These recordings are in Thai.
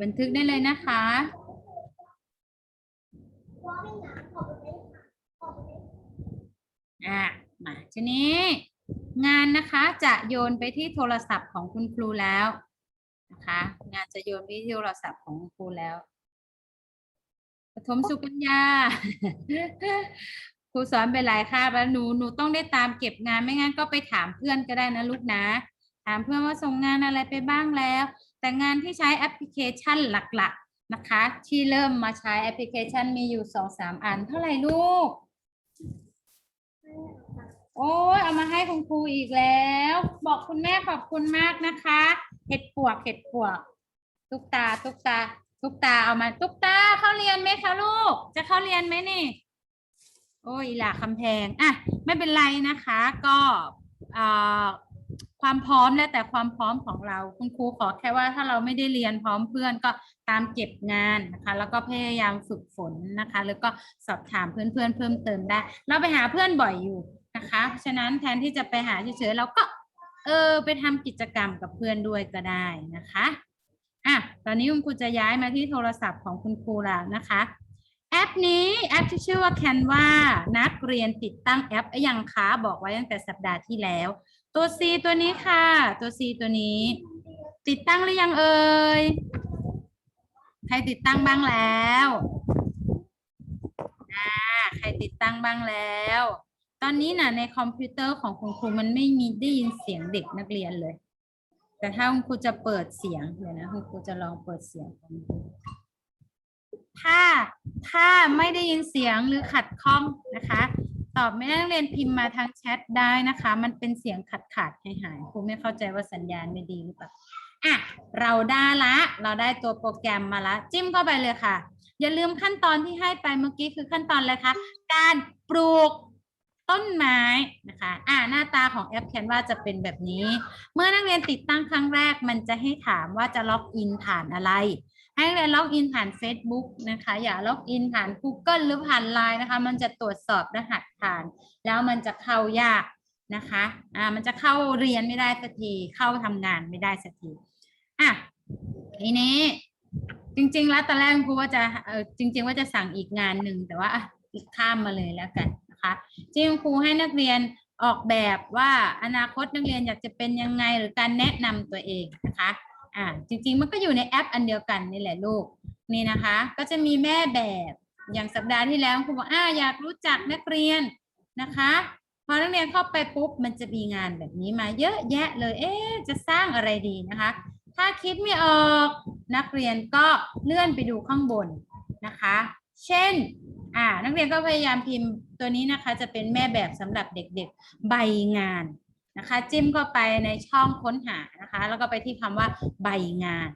บันทึกได้เลยนะคะ อะ มาทีนี้ งานนะคะจะโยนไปที่โทรศัพท์ของคุณครูแล้วนะคะ งานจะโยนไปที่โทรศัพท์ของคุณครูแล้วปฐมสุกัญญาครูสอนไปหลายคาบแล้วหนูหนูต้องได้ตามเก็บงานไม่งั้นก็ไปถามเพื่อนก็ได้นะลูกนะ ถามเพื่อนว่าส่งงานอะไรไปบ้างแล้ว แต่งานที่ใช้แอปพลิเคชันหลักๆนะคะ ที่เริ่มมาใช้แอปพลิเคชันมีอยู่สองสามอันเท่าไหร่ลูก โอ้ยเอามาให้คุณครูอีกแล้ว บอกคุณแม่ขอบคุณมากนะคะ เห็ดปวกเห็ดปวก ตุ๊กตาตุ๊กตา ตุ๊กตาเอามาตุ๊กตาเข้าเรียนไหมคะลูก จะเข้าเรียนไหมนี่ โอ้ยหล่าคำแพงอะไม่เป็นไรนะคะ ก็อ่า ความพร้อมแล้วแต่ความพร้อมของเรา คุณครูขอแค่ว่าถ้าเราไม่ได้เรียนพร้อมเพื่อนก็ตามเก็บงานนะคะ แล้วก็พยายามฝึกฝนนะคะ แล้วก็สอบถามเพื่อนๆเพิ่มเติมได้ เราไปหาเพื่อนบ่อยอยู่นะคะ ฉะนั้นแทนที่จะไปหาเฉยๆเราก็เออไปทำกิจกรรมกับเพื่อนด้วยก็ได้นะคะอะตอนนี้คุณครูจะย้ายมาที่โทรศัพท์ของคุณครูแล้วนะคะ แอปนี้แอปที่ชื่อว่า Canva นักเรียนติดตั้งแอปยังคะบอกไว้ตั้งแต่สัปดาห์ที่แล้ว ตัว C ตัวนี้ค่ะ ตัว C ตัวนี้ ติดตั้งหรือยังเอ่ย ใครติดตั้งบ้างแล้วอ่าใครติดตั้งบ้างแล้ว ตอนนี้น่ะในคอมพิวเตอร์ของคุณครูมันไม่มีได้ยินเสียงเด็กนักเรียนเลย แต่ถ้าคุณครูจะเปิดเสียงเดี๋ยวนะคุณครูจะลองเปิดเสียง ถ้าถ้าไม่ได้ยินเสียงหรือขัดข้องนะคะ ตอบไม่ได้นักเรียนพิมพ์มาทางแชทได้นะคะ มันเป็นเสียงขาดขาดหายหายๆครูไม่เข้าใจว่าสัญญาณไม่ดีหรือเปล่าอะเราได้ละ เราได้ตัวโปรแกรมมาละ จิ้มเข้าไปเลยค่ะ อย่าลืมขั้นตอนที่ให้ไปเมื่อกี้คือขั้นตอนอะไรคะ การปลูก ต้นไม้นะคะอ่าหน้าตาของแอปแคนวาจะเป็นแบบนี้ เมื่อนักเรียนติดตั้งครั้งแรก มันจะให้ถามว่าจะล็อกอินผ่านอะไร ให้นักเรียนล็อกอินผ่าน Facebook นะคะ อย่าล็อกอินผ่าน Google หรือผ่าน Line นะคะ มันจะตรวจสอบรหัสผ่าน แล้วมันจะเข้ายากนะคะอ่ามันจะเข้าเรียนไม่ได้สักที เข้าทำงานไม่ได้สักทีอะทีนี้จริง ๆ แล้วตอนแรกครูว่าจะเออจริง ๆ ว่าจะสั่งอีกงานหนึ่งแต่ว่าอะอีกข้ามมาเลยแล้วกัน นะคะจริงครูให้นักเรียนออกแบบว่าอนาคตนักเรียนอยากจะเป็นยังไงหรือการแนะนำตัวเองนะคะอ่าจริงๆมันก็อยู่ในแอปอันเดียวกันนี่แหละลูกนี่นะคะ ก็จะมีแม่แบบอย่างสัปดาห์ที่แล้วครูบอกอ่าอยากรู้จักนักเรียนนะคะพอนักเรียนเข้าไปปุ๊บมันจะมีงานแบบนี้มาเยอะแยะเลย เอ๊จะสร้างอะไรดีนะคะ ถ้าคิดไม่ออกนักเรียนก็เลื่อนไปดูข้างบนนะคะ เช่น อ่า นักเรียนก็พยายามพิมพ์ตัวนี้นะคะ จะเป็นแม่แบบสำหรับเด็กๆใบงานนะคะ จิ้มเข้าไปในช่องค้นหานะคะ แล้วก็ไปที่คำว่าใบงาน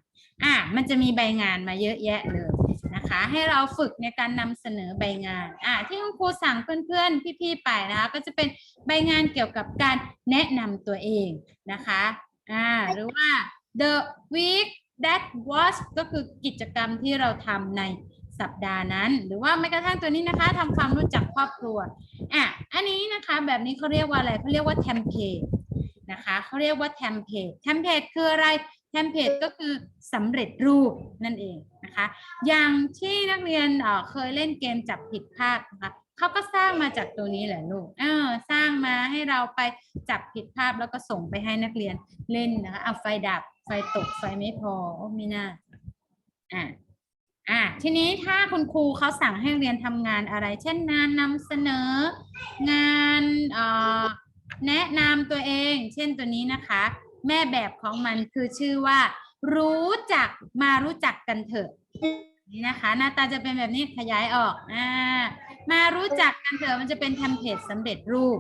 อ่ามันจะมีใบงานมาเยอะแยะเลยนะคะ ให้เราฝึกในการนำเสนอใบงาน อ่าที่คุณครูสั่งเพื่อนๆพี่ๆไปนะคะก็จะเป็นใบงานเกี่ยวกับการแนะนำตัวเองนะคะ อ่าหรือว่า the week that was ก็คือกิจกรรมที่เราทำใน สัปดาห์นั้น หรือว่าแม้กระทั่งตัวนี้นะคะทำความรู้จักครอบครัวอะอันนี้นะคะแบบนี้เขาเรียกว่าอะไรเขาเรียกว่าเทมเพลตนะคะเขาเรียกว่าเทมเพลตเทมเพลตคืออะไรเทมเพลตก็คือสำเร็จรูปนั่นเองนะคะ อย่างที่นักเรียนเออเคยเล่นเกมจับผิดพลาดนะคะเขาก็สร้างมาจากตัวนี้แหละลูกเออสร้างมาให้เราไปจับผิดภาพแล้วก็ส่งไปให้นักเรียนเล่นนะคะเอาไฟดับไฟตกไฟไม่พอโอ้ไม่น่าอะ อะทีนี้ถ้าคุณครูเขาสั่งให้เรียนทำงานอะไร เช่นงานนำเสนอ งานแนะนำตัวเอง เช่นตัวนี้นะคะ แม่แบบของมันคือชื่อว่า รู้จักมารู้จักกันเถอะนี่นะคะหน้าตาจะเป็นแบบนี้ขยายออกอ่ามารู้จักกันเถอะมันจะเป็นเทมเพลตสำเร็จรูป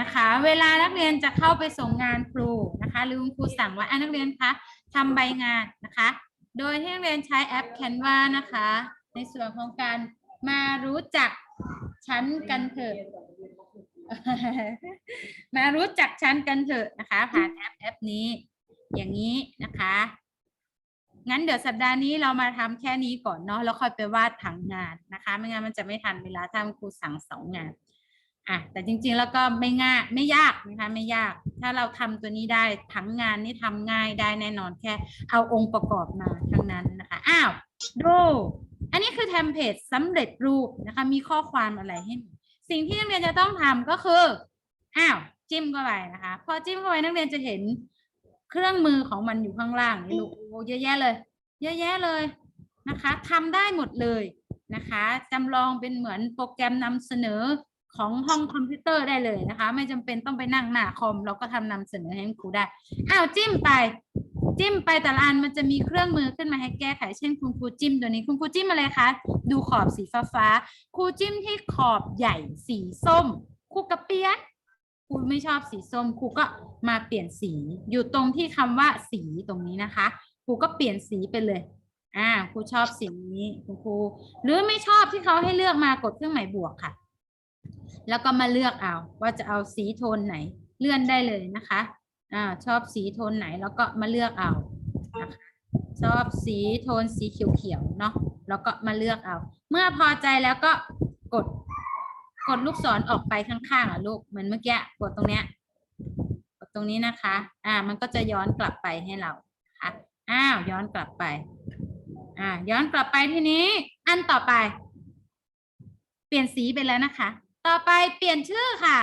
นะคะ เวลานักเรียนจะเข้าไปส่งงานครูนะคะ หรือคุณครูสั่งว่าอะนักเรียนคะทำใบงานนะคะ โดยที่นักเรียนใช้แอป Canva นะคะ ในส่วนของการมารู้จักชั้นกันเถอะ มารู้จักชั้นกันเถอะนะคะ ผ่านแอปแอปนี้ อย่างนี้นะคะ งั้นเดี๋ยวสัปดาห์นี้เรามาทำแค่นี้ก่อนเนาะแล้วค่อยไปวาดผังงานนะคะ ไม่งั้นมันจะไม่ทันเวลาถ้าคุณครูสั่งสองงาน อะแต่จริงๆแล้วก็ไม่ง่ายไม่ยากนะคะไม่ยาก ถ้าเราทำตัวนี้ได้ทั้งงานนี่ทำง่ายได้แน่นอนแค่เอาองค์ประกอบมาทั้งนั้นนะคะอ้าวดูอันนี้คือเทมเพลตสำเร็จรูปนะคะมีข้อความอะไรให้สิ่งที่นักเรียนจะต้องทำก็คืออ้าวจิ้มเข้าไปนะคะพอจิ้มเข้าไปนักเรียนจะเห็นเครื่องมือของมันอยู่ข้างล่างนี่ลูกโอ้เยอะแยะเลย เยอะแยะเลยนะคะทำได้หมดเลยนะคะจำลองเป็นเหมือนโปรแกรมนำเสนอ ของห้องคอมพิวเตอร์ได้เลยนะคะ ไม่จำเป็นต้องไปนั่งหน้าคอม เราก็ทำนำเสนอให้ครูได้อ้าวจิ้มไป จิ้มไปแต่ละอันมันจะมีเครื่องมือขึ้นมาให้แก้ไขเช่นคุณครูจิ้มตัวนี้คุณครูจิ้มอะไรคะดูขอบสีฟ้าฟ้าครูจิ้มที่ขอบใหญ่สีส้มครูกระเปียนครูไม่ชอบสีส้มครูก็มาเปลี่ยนสีอยู่ตรงที่คำว่าสีตรงนี้นะคะครูก็เปลี่ยนสีไปเลยอ่าครูชอบสีนี้คุณครูหรือไม่ชอบที่เขาให้เลือกมากดเครื่องหมายบวกค่ะ แล้วก็มาเลือกเอาว่าจะเอาสีโทนไหน เลื่อนได้เลยนะคะอ่าชอบสีโทนไหนแล้วก็มาเลือกเอานะคะชอบสีโทนสีเขียวๆเนาะแล้วก็มาเลือกเอา เมื่อพอใจแล้วก็กด กดลูกศรออกไปข้างๆอะลูกเหมือนเมื่อกี้กดตรงเนี้ยกดตรงนี้นะคะ อ่า มันก็จะย้อนกลับไปให้เราค่ะอ้าวย้อนกลับไป อ่า ย้อนกลับไปทีนี้ อันต่อไป เปลี่ยนสีไปแล้วนะคะ ต่อไปเปลี่ยนชื่อค่ะ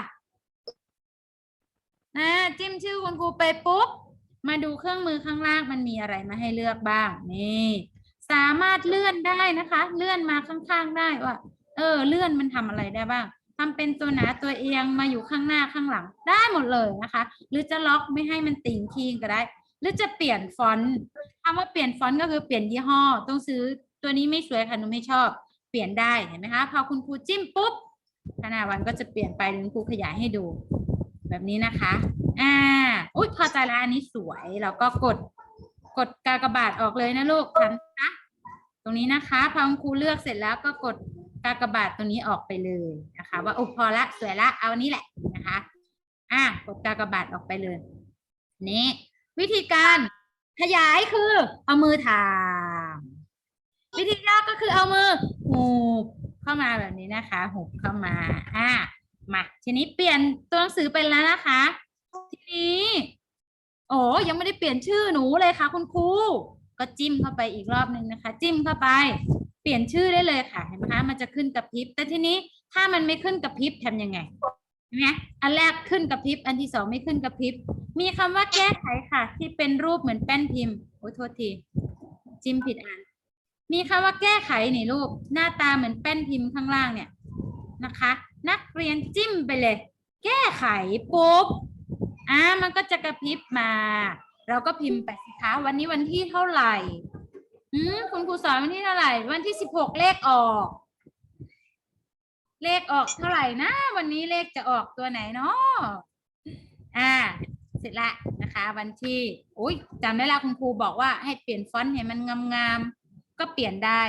นะจิ้มชื่อคุณครูไปปุ๊บ มาดูเครื่องมือข้างล่างมันมีอะไรมาให้เลือกบ้างนี่ สามารถเลื่อนได้นะคะ เลื่อนมาข้างๆได้ว่า เออ เลื่อนมันทำอะไรได้บ้างทำเป็นตัวหนาตัวเอียงมาอยู่ข้างหน้าข้างหลังได้หมดเลยนะคะ หรือจะล็อกไม่ให้มันติ่งคิงก็ได้ หรือจะเปลี่ยนฟอนต์คำว่าเปลี่ยนฟอนต์ก็คือเปลี่ยนยี่ห้อ ต้องซื้อตัวนี้ไม่สวยค่ะหนูไม่ชอบ เปลี่ยนได้เห็นไหมคะพอคุณครูจิ้มปุ๊บ ขนาดวันก็จะเปลี่ยนไปหรือคุณครูขยายให้ดู แบบนี้นะคะ อ่า อุ้ยพอใจแล้วอันนี้สวย แล้วก็กด กดกากบาทออกเลยนะลูกทำนะคะตรงนี้นะคะ พอคุณครูเลือกเสร็จแล้วก็กดกากบาทตรงนี้ออกไปเลยนะคะ ว่าโอ้พอละสวยละเอาอันนี้แหละนะคะ อะกดกากบาทออกไปเลยนี่วิธีการขยายคือเอามือถามวิธีย่อก็คือเอามือหูบ เข้ามาแบบนี้นะคะหุบเข้ามาอะมาทีนี้เปลี่ยนตัวหนังสือไปแล้วนะคะ ทีนี้ โอ้ยังไม่ได้เปลี่ยนชื่อหนูเลยค่ะ คุณครูก็จิ้มเข้าไปอีกรอบหนึ่งนะคะ จิ้มเข้าไป เปลี่ยนชื่อได้เลยค่ะเห็นไหมคะมันจะขึ้นกระพริบแต่ทีนี้ถ้ามันไม่ขึ้นกระพริบทำยังไงเห็นไหมอันแรกขึ้นกระพริบอันที่สองไม่ขึ้นกระพริบมีคำว่าแก้ไขค่ะ ที่เป็นรูปเหมือนแป้นพิมพ์โอ้ยโทษที จิ้มผิดอัน มีคำว่าแก้ไขนี่รูปหน้าตาเหมือนแป้นพิมพ์ข้างล่างเนี่ยนะคะ นักเรียนจิ้มไปเลย แก้ไขปุ๊บอ่ามันก็จะกระพริบมา เราก็พิมพ์ไปสิคะวันนี้วันที่เท่าไหร่อืมคุณครูสอนวันที่เท่าไหร่ วันที่สิบหกเลขออก เลขออกเท่าไหร่นะ วันนี้เลขจะออกตัวไหนเนาะอ่า เสร็จละนะคะ วันที่อุ้ยจำได้ละคุณครูบอกว่าให้เปลี่ยนฟอนต์ให้มันงามๆ ก็เปลี่ยนได้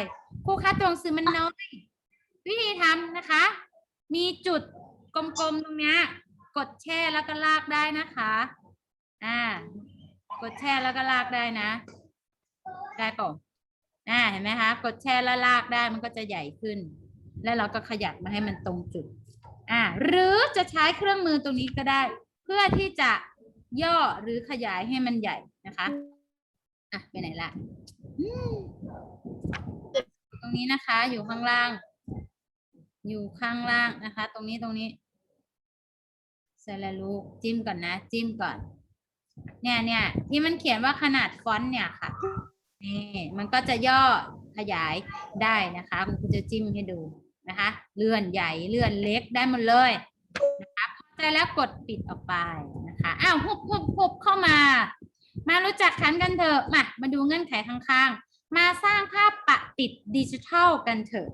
ครูคะตัวหนังสือมันน้อย วิธีทำนะคะ มีจุดกลมๆตรงเนี้ยกดแช่แล้วก็ลากได้นะคะอ่ากดแช่แล้วก็ลากได้นะ ได้ป่ะอ่าเห็นไหมคะกดแช่แล้วลากได้มันก็จะใหญ่ขึ้น แล้วเราก็ขยับมาให้มันตรงจุดอ่าหรือจะใช้เครื่องมือตรงนี้ก็ได้ เพื่อที่จะย่อหรือขยายให้มันใหญ่นะคะอะไปไหนละ ตรงนี้นะคะ อยู่ข้างล่าง อยู่ข้างล่างนะคะ ตรงนี้ตรงนี้เสร็จแล้วลูกจิ้มก่อนนะ จิ้มก่อน เนี่ยเนี่ยที่มันเขียนว่าขนาดฟอนต์เนี่ยค่ะนี่มันก็จะย่อขยายได้นะคะคุณครูจะจิ้มให้ดูนะคะ เลื่อนใหญ่เลื่อนเล็กได้หมดเลยนะคะพอใจแล้วกดปิดออกไปนะคะอ้าวหุบหุบหุบเข้ามา มารู้จักขันกันเถอะมามาดูเงื่อนไขข้างๆ มาสร้างภาพปะติดดิจิทัลกันเถอะ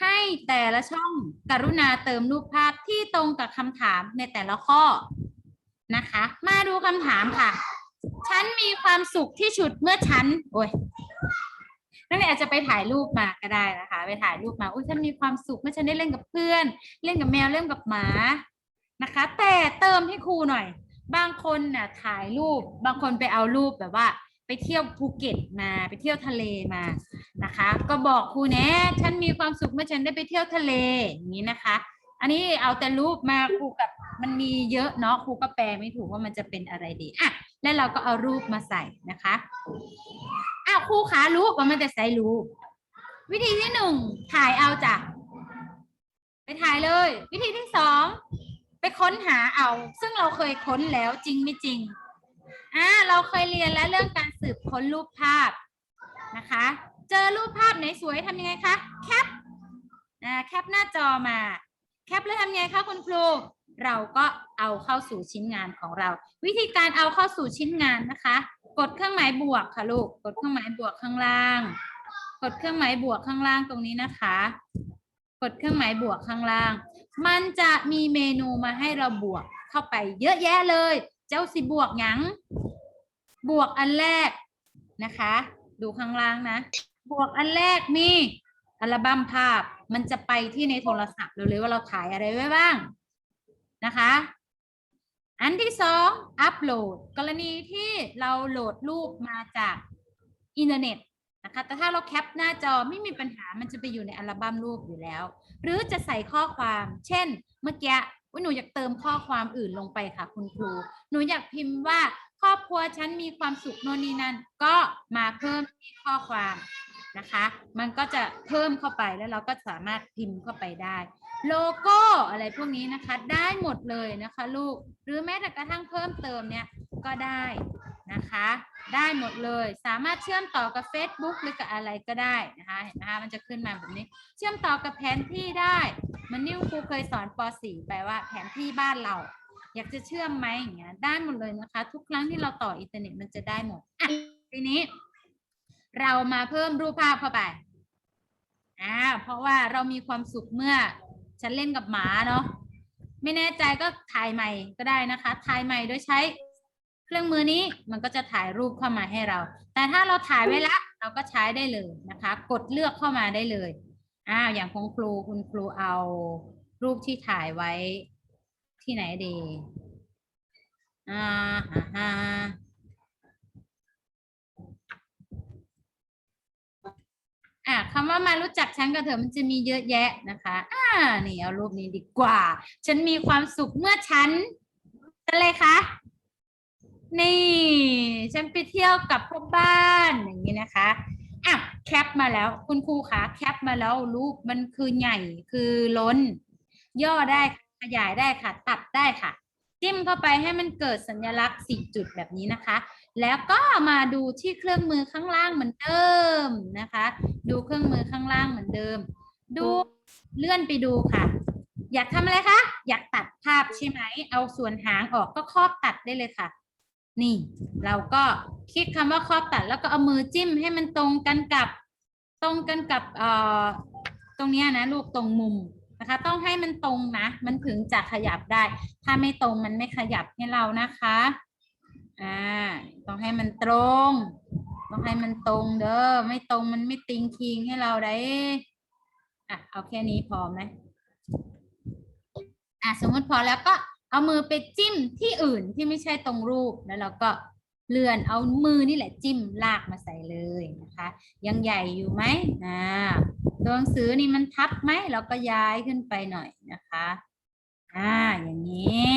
ให้แต่ละช่องกรุณาเติมรูปภาพที่ตรงกับคำถามในแต่ละข้อนะคะ มาดูคำถามค่ะ ฉันมีความสุขที่สุดเมื่อฉัน โอ้ยนั่นแหละอาจจะไปถ่ายรูปมาก็ได้นะคะ ไปถ่ายรูปมา อุ้ยฉันมีความสุขเมื่อฉันได้เล่นกับเพื่อน เล่นกับแมว เล่นกับหมา นะคะ แต่เติมให้ครูหน่อย บางคนน่ะถ่ายรูป บางคนไปเอารูปแบบว่า เที่ยวภูเก็ตมาไปเที่ยวทะเลมานะคะ ก็บอกครูแนะฉันมีความสุขเมื่อฉันได้ไปเที่ยวทะเลอย่างนี้นะคะ อันนี้เอาแต่รูปมาครูกับมันมีเยอะเนาะครูก็แปลไม่ถูกว่ามันจะเป็นอะไรดีอะแล้วเราก็เอารูปมาใส่นะคะอ้าวครูขารูปว่ามันจะใส่รูปวิธีที่หนึ่งถ่ายเอาจ้ะไปถ่ายเลย วิธีที่สองไปค้นหาเอา ซึ่งเราเคยค้นแล้วจริงไม่จริง อ่าเราเคยเรียนแล้วเรื่องการสืบค้นรูปภาพนะคะ เจอรูปภาพไหนสวยทำยังไงคะแคปอ่าแคปหน้าจอมาแคปแล้วทำยังไงคะคุณครูเราก็เอาเข้าสู่ชิ้นงานของเรา วิธีการเอาเข้าสู่ชิ้นงานนะคะ กดเครื่องหมายบวกค่ะลูกกดเครื่องหมายบวกข้างล่าง กดเครื่องหมายบวกข้างล่างตรงนี้นะคะ กดเครื่องหมายบวกข้างล่าง มันจะมีเมนูมาให้เราบวกเข้าไปเยอะแยะเลย เจ้าสิบวกหยัง บวกอันแรกนะคะ ดูข้างล่างนะ บวกอันแรกมีอัลบั้มภาพมันจะไปที่ในโทรศัพท์เราเลยว่าเราถ่ายอะไรไว้บ้างนะคะ อันที่สองอัปโหลด กรณีที่เราโหลดรูปมาจากอินเทอร์เน็ตนะคะ แต่ถ้าเราแคปหน้าจอไม่มีปัญหา มันจะไปอยู่ในอัลบั้มรูปอยู่แล้ว หรือจะใส่ข้อความ เช่น เมื่อกี้ว่าหนูอยากเติมข้อความอื่นลงไปค่ะ คุณครู หนูอยากพิมพ์ว่า ครอบครัวฉันมีความสุขโน่นนี่นั่นก็มาเพิ่มที่ข้อความนะคะ มันก็จะเพิ่มเข้าไปแล้วเราก็สามารถพิมพ์เข้าไปได้ โลโก้อะไรพวกนี้นะคะได้หมดเลยนะคะลูกหรือแม้แต่กระทั่งเพิ่มเติมเนี่ยก็ได้นะคะ ได้หมดเลยสามารถเชื่อมต่อกับ Facebook หรือกับอะไรก็ได้นะคะเห็นไหมคะมันจะขึ้นมาแบบนี้ เชื่อมต่อกับแผนที่ได้ มันนี่ครูเคยสอนป .4 ไปว่าแผนที่บ้านเรา อยากจะเชื่อมไหมอย่างเงี้ยได้หมดเลยนะคะ ทุกครั้งที่เราต่ออินเทอร์เน็ตมันจะได้หมดอะทีนี้ เรามาเพิ่มรูปภาพเข้าไปอ่าเพราะว่าเรามีความสุขเมื่อฉันเล่นกับหมาเนาะไม่แน่ใจก็ถ่ายใหม่ก็ได้นะคะ ถ่ายใหม่โดยใช้เครื่องมือนี้มันก็จะถ่ายรูปเข้ามาให้เรา แต่ถ้าเราถ่ายไว้ละเราก็ใช้ได้เลยนะคะ กดเลือกเข้ามาได้เลยอ้าวอย่างของครูคุณครูเอารูปที่ถ่ายไว้ ที่ไหนดีอ่าฮ่าฮ่าอะคำว่ามารู้จักฉันกับเธอมันจะมีเยอะแยะนะคะ อ่า นี่เอารูปนี้ดีกว่า ฉันมีความสุขเมื่อฉันอะไรคะนี่ ฉันไปเที่ยวกับพ่อบ้านอย่างนี้นะคะอะแคปมาแล้วคุณครูคะแคปมาแล้วรูปมันคือใหญ่คือล้น ย่อได้ ขยายได้ค่ะ ตัดได้ค่ะ จิ้มเข้าไปให้มันเกิดสัญลักษณ์สี่จุดแบบนี้นะคะ แล้วก็มาดูที่เครื่องมือข้างล่างเหมือนเดิมนะคะ ดูเครื่องมือข้างล่างเหมือนเดิม ดูเลื่อนไปดูค่ะ อยากทำอะไรคะ อยากตัดภาพใช่ไหม เอาส่วนหางออกก็ครอบตัดได้เลยค่ะนี่เราก็คลิกคำว่าครอบตัดแล้วก็เอามือจิ้มให้มันตรงกันกับตรงกันกับเอ่อตรงเนี้ยนะลูกตรงมุม นะคะ ต้องให้มันตรงนะ มันถึงจะขยับได้ ถ้าไม่ตรงมันไม่ขยับให้เรานะคะอ่าต้องให้มันตรง ต้องให้มันตรงเด้อไม่ตรงมันไม่ติงคิงให้เราได้อะเอาแค่นี้พอไหมอะสมมติพอแล้วก็เอามือไปจิ้มที่อื่นที่ไม่ใช่ตรงรูปแล้วเราก็เลื่อนเอามือนี่แหละจิ้มลากมาใส่เลยนะคะ ยังใหญ่อยู่ไหมอ่า ตัวหนังสือนี่มันทับไหมเราก็ย้ายขึ้นไปหน่อยนะคะอ่าอย่างนี้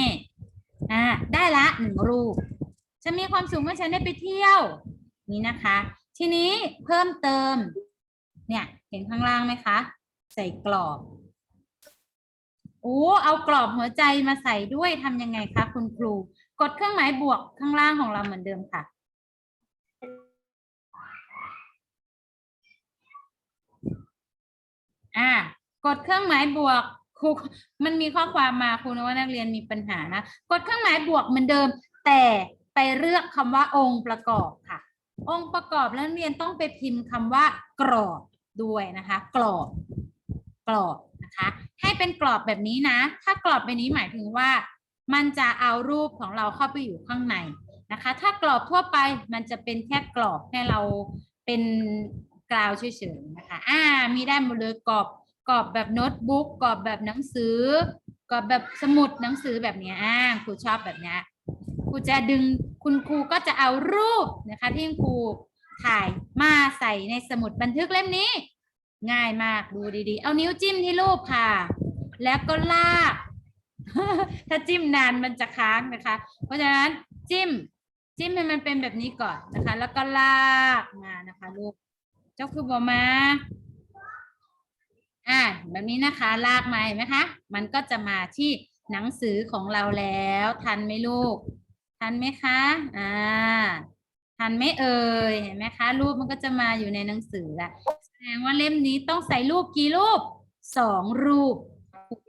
อ่าได้ละหนึ่งรูปฉันมีความสุขเมื่อฉันได้ไปเที่ยว นี่นะคะ ทีนี้เพิ่มเติม เนี่ยเห็นข้างล่างไหมคะ ใส่กรอบโอ้เอากรอบหัวใจมาใส่ด้วยทำยังไงคะคุณครู กดเครื่องหมายบวกข้างล่างของเราเหมือนเดิมค่ะ อ่ากดเครื่องหมายบวกครูมันมีข้อความมาครูนึกว่านักเรียนมีปัญหานะกดเครื่องหมายบวกเหมือนเดิม แต่ไปเลือกคำว่าองค์ประกอบค่ะ องค์ประกอบแล้วนักเรียนต้องไปพิมพ์คำว่ากรอบด้วยนะคะ กรอบกรอบนะคะ ให้เป็นกรอบแบบนี้นะ ถ้ากรอบแบบนี้หมายถึงว่า มันจะเอารูปของเราเข้าไปอยู่ข้างในนะคะ ถ้ากรอบทั่วไปมันจะเป็นแค่กรอบให้เราเป็น กราวเฉยๆนะคะอ่ามีได้หมดเลยกรอบกรอบแบบโน้ตบุ๊กกรอบแบบหนังสือกรอบแบบสมุดหนังสือแบบนี้อ่าครูชอบแบบนี้ครูจะดึงคุณครูก็จะเอารูปนะคะที่คุณครูถ่ายมาใส่ในสมุดบันทึกเล่มนี้ ง่ายมากดูดีๆ เอานิ้วจิ้มที่รูปค่ะ แล้วก็ลาก ถ้าจิ้มนานมันจะค้างนะคะ เพราะฉะนั้นจิ้มจิ้มให้มันเป็นแบบนี้ก่อนนะคะ แล้วก็ลากมานะคะลูก เจ้าคือบอมา อ่าแบบนี้นะคะ ลากมาเห็นไหมคะ มันก็จะมาที่หนังสือของเราแล้ว ทันไหมลูก ทันไหมคะ อ่า ทันไหมเอ่ย เห็นไหมคะ รูปมันก็จะมาอยู่ในหนังสือละแสดงว่าเล่มนี้ต้องใส่รูปกี่รูปสองรูป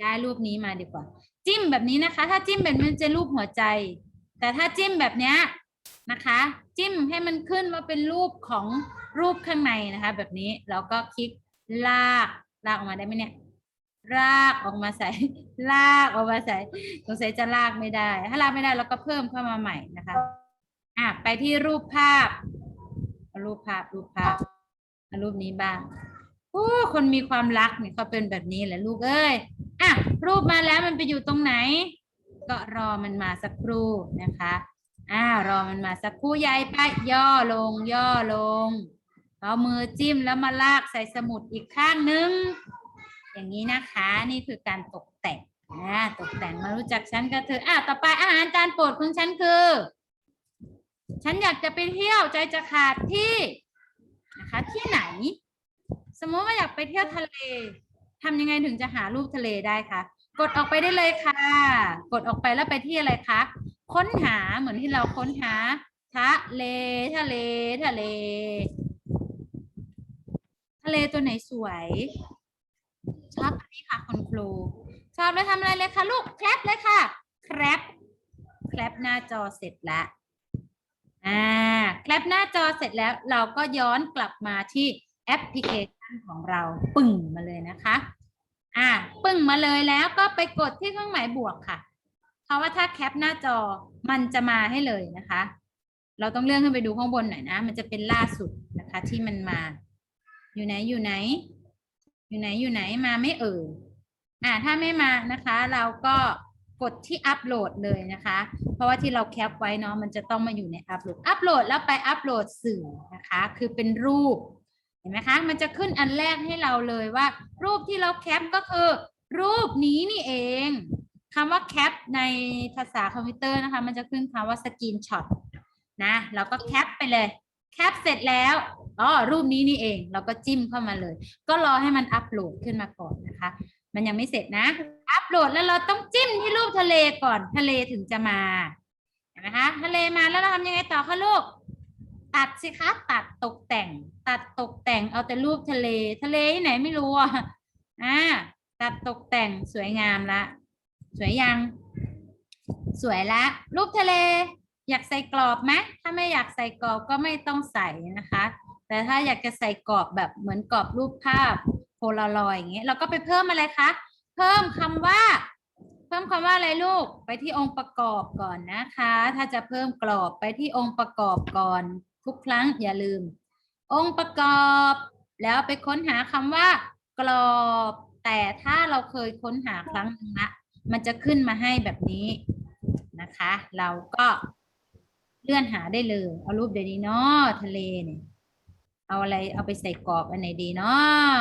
ย้ายรูปนี้มาดีกว่า จิ้มแบบนี้นะคะ ถ้าจิ้มแบบนี้มันจะรูปหัวใจ แต่ถ้าจิ้มแบบเนี้ยนะคะ จิ้มให้มันขึ้นมาเป็นรูปของ รูปข้างในนะคะ แบบนี้แล้วก็คลิกลากลากออกมาได้ไหมเนี่ยลากออกมาใส่ลากออกมาใส่สงสัยจะลากไม่ได้ ถ้าลากไม่ได้เราก็เพิ่มเข้ามาใหม่นะคะอะไปที่รูปภาพ รูปภาพรูปภาพรูปนี้บ้างโอ้คนมีความรักเนี่ยเขาเป็นแบบนี้แหละลูกเอ้ยอะรูปมาแล้วมันไปอยู่ตรงไหน ก็รอมันมาสักครู่นะคะอ่ารอมันมาสักครู่ยายไปย่อลง ย่อลง เอามือจิ้มแล้วมาลากใส่สมุดอีกข้างนึง อย่างนี้นะคะนี่คือการตกแต่งนะตกแต่งมารู้จักฉันก็เธออะต่อไปอาหารจานโปรดของฉันคือ ฉันอยากจะไปเที่ยวใจจะขาดที่นะคะ ที่ไหน สมมติว่าอยากไปเที่ยวทะเลทำยังไงถึงจะหารูปทะเลได้คะกดออกไปได้เลยค่ะ กดออกไปแล้วไปที่อะไรคะ ค้นหาเหมือนที่เราค้นหา ทะเล ทะเล ทะเล ทะเลตัวไหนสวย ชอบอันนี้ค่ะคุณครู ชอบแล้วทำอะไรเลยคะลูก แคปเลยค่ะ แคป แคปหน้าจอเสร็จแล้วอ่า แคปหน้าจอเสร็จแล้วเราก็ย้อนกลับมาที่แอปพลิเคชันของเราปึ่งมาเลยนะคะ อ่า ปึ่งมาเลยแล้วก็ไปกดที่เครื่องหมายบวกค่ะ เพราะว่าถ้าแคปหน้าจอมันจะมาให้เลยนะคะ เราต้องเลื่อนขึ้นไปดูข้างบนหน่อยนะ มันจะเป็นล่าสุดนะคะที่มันมา อยู่ไหนอยู่ไหน อยู่ไหนอยู่ไหนมาไม่เอ่ยอ่าถ้าไม่มานะคะ เราก็กดที่อัปโหลดเลยนะคะ เพราะว่าที่เราแคปไว้เนาะมันจะต้องมาอยู่ในอัปโหลดอัปโหลดแล้วไปอัปโหลดสื่อนะคะ คือเป็นรูปเห็นไหมคะ มันจะขึ้นอันแรกให้เราเลยว่า รูปที่เราแคปก็คือ รูปนี้นี่เองคำว่าแคปในภาษาคอมพิวเตอร์นะคะ มันจะขึ้นคำว่าสกรีนช็อตนะเราก็แคปไปเลย แคปเสร็จแล้วอ๋อรูปนี้นี่เอง เราก็จิ้มเข้ามาเลย ก็รอให้มันอัปโหลดขึ้นมาก่อนนะคะ มันยังไม่เสร็จนะ อัปโหลดแล้วเราต้องจิ้มที่รูปทะเลก่อนทะเลถึงจะมาเห็นไหมคะทะเลมาแล้วเราทำยังไงต่อคะลูก ตัดสิคะตัดตกแต่ง ตัดตกแต่งเอาแต่รูปทะเล ทะเลที่ไหนไม่รู้อะอ่าตัดตกแต่งสวยงามละ สวยยัง สวยละ รูปทะเล อยากใส่กรอบไหมถ้าไม่อยากใส่กรอบก็ไม่ต้องใส่นะคะ แต่ถ้าอยากจะใส่กรอบแบบเหมือนกรอบรูปภาพโพลารอยอย่างเงี้ยเราก็ไปเพิ่มอะไรคะ เพิ่มคำว่า เพิ่มคำว่าอะไรลูก ไปที่องค์ประกอบก่อนนะคะ ถ้าจะเพิ่มกรอบไปที่องค์ประกอบก่อน ทุกครั้งอย่าลืม องค์ประกอบ แล้วไปค้นหาคำว่า กรอบ แต่ถ้าเราเคยค้นหาครั้งหนึงละมันจะขึ้นมาให้แบบนี้นะคะ เราก็ เลื่อนหาได้เลย เอารูปเดยวดีเนาะทะเลเนี่ย เอาอะไรเอาไปใส่กรอบอันไหนดีเนาะ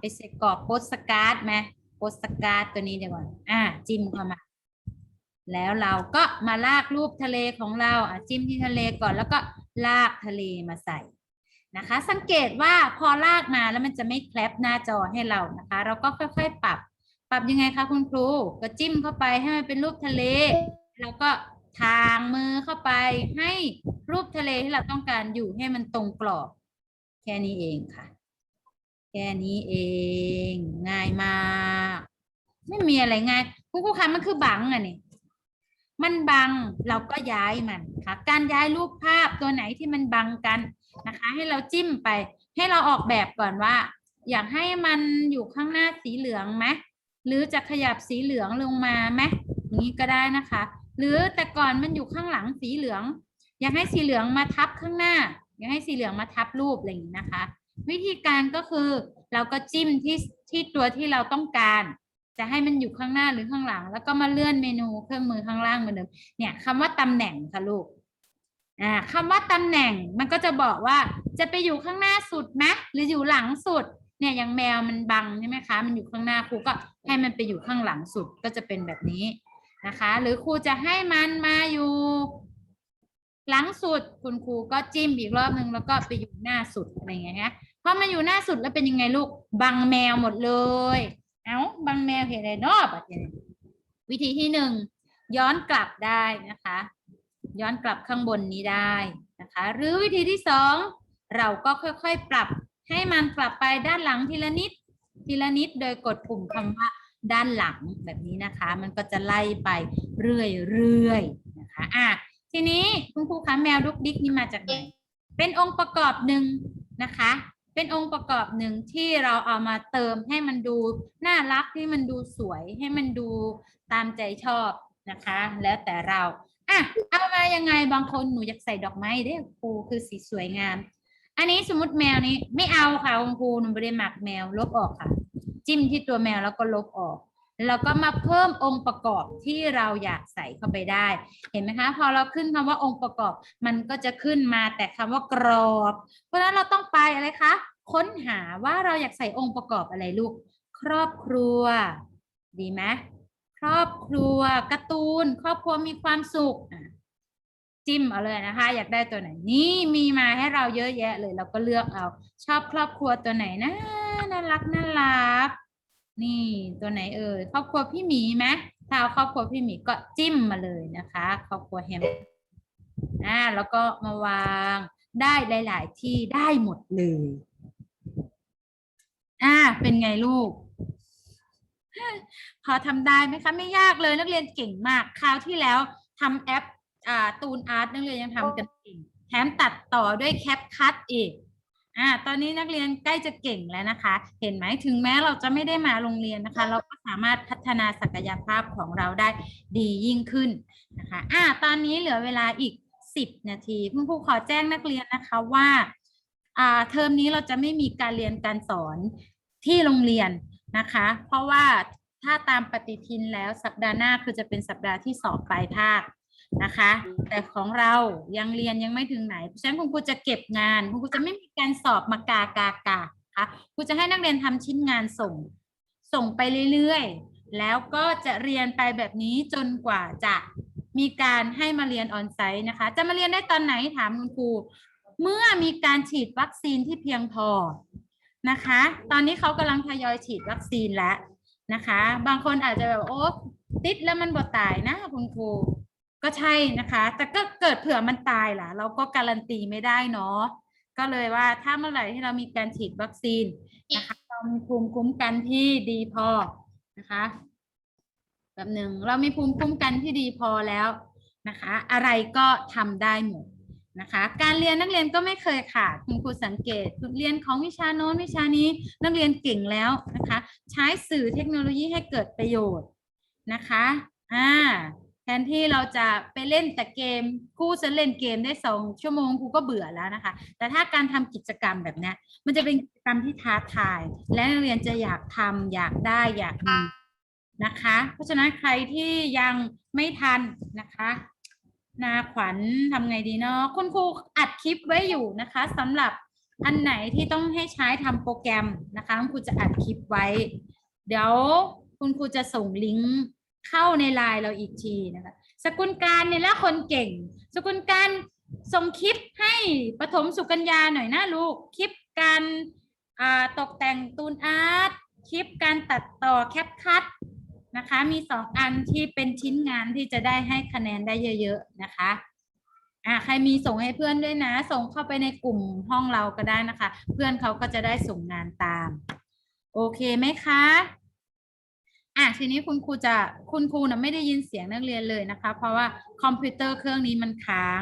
ไปใส่กรอบโปสการ์ดไหมโปสการ์ดตัวนี้เดี๋ยวก่อนอ่าจิ้มเข้ามา แล้วเราก็มาลากรูปทะเลของเราอะจิ้มที่ทะเลก่อนแล้วก็ลากทะเลมาใส่นะคะ สังเกตว่าพอลากมาแล้วมันจะไม่แคลปหน้าจอให้เรานะคะ เราก็ค่อยๆปรับ ปรับยังไงคะคุณครู ก็จิ้มเข้าไปให้มันเป็นรูปทะเล แล้วก็ ทางมือเข้าไปให้รูปทะเลที่เราต้องการอยู่ให้มันตรงกรอบ แค่นี้เองค่ะ แค่นี้เอง ง่ายมาก ไม่มีอะไรง่ายคุณครูคะมันคือบังอะนี่มันบังเราก็ย้ายมันค่ะ การย้ายรูปภาพตัวไหนที่มันบังกันนะคะ ให้เราจิ้มไป ให้เราออกแบบก่อนว่า อยากให้มันอยู่ข้างหน้าสีเหลืองไหมหรือจะขยับสีเหลืองลงมาไหมอย่างนี้ก็ได้นะคะ หรือแต่ก่อนมันอยู่ข้างหลังสีเหลือง อยากให้สีเหลืองมาทับข้างหน้า อยากให้สีเหลืองมาทับรูปอะไรอย่างนี้นะคะ วิธีการก็คือเราก็จิ้มที่ที่ตัวที่เราต้องการ จะให้มันอยู่ข้างหน้าหรือข้างหลัง แล้วก็มาเลื่อนเมนูเครื่องมือข้างล่างเหมือนเดิมเนี่ยคำว่าตำแหน่งค่ะลูกอ่าคำว่าตำแหน่งมันก็จะบอกว่าจะไปอยู่ข้างหน้าสุดไหมหรืออยู่หลังสุดเนี่ยอย่างแมวมันบังใช่ไหมคะ มันอยู่ข้างหน้าครูก็ให้มันไปอยู่ข้างหลังสุดก็จะเป็นแบบนี้ นะคะ หรือครูจะให้มันมาอยู่ หลังสุดคุณครูก็จิ้มอีกรอบหนึ่งแล้วก็ไปอยู่หน้าสุดอะไรเงี้ยฮะพอมาอยู่หน้าสุดแล้วเป็นยังไงลูกบังแมวหมดเลย เอ้าบังแมวเห็นอะไรนอกอะวิธีที่หนึ่งย้อนกลับได้นะคะ ย้อนกลับข้างบนนี้ได้นะคะ หรือวิธีที่สองเราก็ค่อยๆปรับให้มันกลับไปด้านหลังทีละนิดทีละนิดโดยกดปุ่มคำว่า ด้านหลังแบบนี้นะคะ มันก็จะไล่ไปเรื่อยๆนะคะอะทีนี้คุณครูคะแมวดุกดิกนี่มาจากไหนเป็นองค์ประกอบหนึ่งนะคะ เป็นองค์ประกอบหนึ่งที่เราเอามาเติมให้มันดูน่ารักให้มันดูสวยให้มันดูตามใจชอบนะคะ แล้วแต่เราอะเอามายังไงบางคนหนูอยากใส่ดอกไม้เด้ครูคือสีสวยงาม อันนี้สมมติแมวนี้ไม่เอาค่ะคุณครูหนูไม่ได้หมักแมวลบออกค่ะ จิ้มที่ตัวแมวแล้วก็ลบออก แล้วก็มาเพิ่มองค์ประกอบที่เราอยากใส่เข้าไปได้ เห็นไหมคะ พอเราขึ้นคำว่าองค์ประกอบมันก็จะขึ้นมาแต่คำว่ากรอบ เพราะฉะนั้นเราต้องไปอะไรคะ ค้นหาว่าเราอยากใส่องค์ประกอบอะไรลูก ครอบครัว ดีไหมครอบครัวการ์ตูน ครอบครัวมีความสุข จิ้มเอาเลยนะคะ อยากได้ตัวไหนนี่มีมาให้เราเยอะแยะเลย เราก็เลือกเอา ชอบครอบครัวตัวไหนนะน่ารักน่ารักนี่ตัวไหนเอ่ยครอบครัวพี่หมีไหมถ้าเอาครอบครัวพี่หมีก็จิ้มมาเลยนะคะ ครอบครัวแฮมอ่าแล้วก็มาวางได้หลาย ๆ ที่ได้หมดเลยอ่าเป็นไงลูก พอทำได้ไหมคะ ไม่ยากเลยนักเรียนเก่งมาก คราวที่แล้วทำแอป อ่าตูนอาร์ตนักเรียนยังทำกันเก่งแถมตัดต่อด้วยแคปคัตอีกอ่าตอนนี้นักเรียนใกล้จะเก่งแล้วนะคะ เห็นไหมถึงแม้เราจะไม่ได้มาโรงเรียนนะคะ เราก็สามารถพัฒนาศักยภาพของเราได้ดียิ่งขึ้นนะคะอ่าตอนนี้เหลือเวลาอีกสิบนาทีคุณครูขอแจ้งนักเรียนนะคะว่าอ่าเทอมนี้เราจะไม่มีการเรียนการสอนที่โรงเรียนนะคะ เพราะว่าถ้าตามปฏิทินแล้วสัปดาห์หน้าคือจะเป็นสัปดาห์ที่สอบปลายภาค นะคะ แต่ของเรายังเรียนยังไม่ถึงไหนเพราะฉะนั้นคุณครูจะเก็บงานคุณครูจะไม่มีการสอบมากากากาค่ะครูจะให้นักเรียนทำชิ้นงานส่ง ส่งไปเรื่อยๆ แล้วก็จะเรียนไปแบบนี้จนกว่าจะมีการให้มาเรียนออนไซต์นะคะ จะมาเรียนได้ตอนไหนถามคุณครู เมื่อมีการฉีดวัคซีนที่เพียงพอนะคะ ตอนนี้เขากำลังทยอยฉีดวัคซีนแล้วนะคะ บางคนอาจจะแบบโอ้ติดแล้วมันบ่ตายนะคุณครู ก็ใช่นะคะ แต่ก็เกิดเผื่อมันตายล่ะ เราก็การันตีไม่ได้เนาะก็เลยว่าถ้าเมื่อไหร่ที่เรามีการฉีดวัคซีนนะคะเรามีภูมิคุ้มกันที่ดีพอนะคะแบบหนึ่งเรามีภูมิคุ้มกันที่ดีพอแล้วนะคะ อะไรก็ทำได้หมดนะคะ การเรียนนักเรียนก็ไม่เคยขาดคุณครูสังเกตเรียนของวิชาโน้นวิชานี้นักเรียนเก่งแล้วนะคะ ใช้สื่อเทคโนโลยีให้เกิดประโยชน์นะคะอ่า แทนที่เราจะไปเล่นแต่เกมครูจะเล่นเกมได้สองชั่วโมงครูก็เบื่อแล้วนะคะ แต่ถ้าการทำกิจกรรมแบบนี้มันจะเป็นกิจกรรมที่ท้าทาย และนักเรียนจะอยากทำอยากได้อยากมีนะคะ เพราะฉะนั้นใครที่ยังไม่ทันนะคะนาขวัญทำไงดีเนาะคุณครูอัดคลิปไว้อยู่นะคะสำหรับอันไหนที่ต้องให้ใช้ทำโปรแกรมนะคะคุณครูจะอัดคลิปไว้ เดี๋ยวคุณครูจะส่งลิงก์ เข้าในไลน์เราอีกทีนะคะ สกุลการเนี่ยละคนเก่ง สกุลการส่งคลิปให้ปฐมสุกัญญาหน่อยนะลูก คลิปการตกแต่งตูนอาร์ต คลิปการตัดต่อแคปคัตนะคะ มีสองอันที่เป็นชิ้นงานที่จะได้ให้คะแนนได้เยอะๆนะคะอ่าใครมีส่งให้เพื่อนด้วยนะ ส่งเข้าไปในกลุ่มห้องเราก็ได้นะคะ เพื่อนเขาก็จะได้ส่งงานตาม โอเคไหมคะ อะทีนี้คุณครูจะคุณครูนะไม่ได้ยินเสียงนักเรียนเลยนะคะ เพราะว่าคอมพิวเตอร์เครื่องนี้มันค้าง